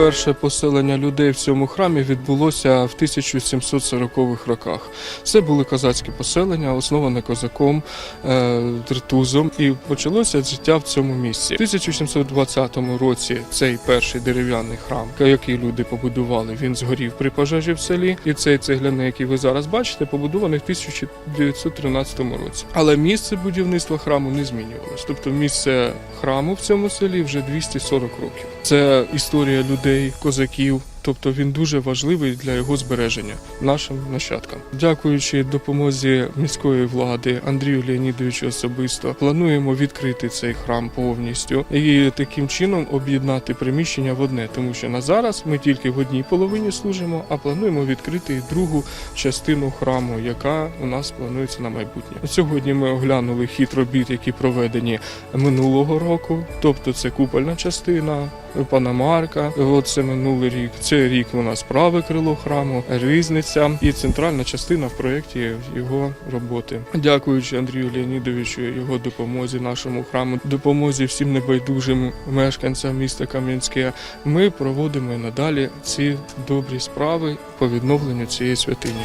Перше поселення людей в цьому храмі відбулося в 1740-х роках. Це були козацькі поселення, основане козаком е, Дертузом, і почалося життя в цьому місці. В 1720 році цей перший дерев'яний храм, який люди побудували, він згорів при пожежі в селі. І цей цегляний, який ви зараз бачите, побудований в 1913 році. Але місце будівництва храму не змінювалось. Тобто місце храму в цьому селі вже 240 років. Це історія людей, козаків. Тобто він дуже важливий для його збереження нашим нащадкам. Дякуючи допомозі міської влади Андрію Леонідовичу особисто, плануємо відкрити цей храм повністю і таким чином об'єднати приміщення в одне, тому що на зараз ми тільки в одній половині служимо, а плануємо відкрити і другу частину храму, яка у нас планується на майбутнє. Сьогодні ми оглянули хід робіт, які проведені минулого року, тобто це купольна частина. Панамарка, от це минулий рік. Це рік у нас праве крило храму, різниця і центральна частина в проєкті його роботи. Дякуючи Андрію Леонідовичу, його допомозі нашому храму, допомозі всім небайдужим мешканцям міста Кам'янське. Ми проводимо і надалі ці добрі справи по відновленню цієї святині.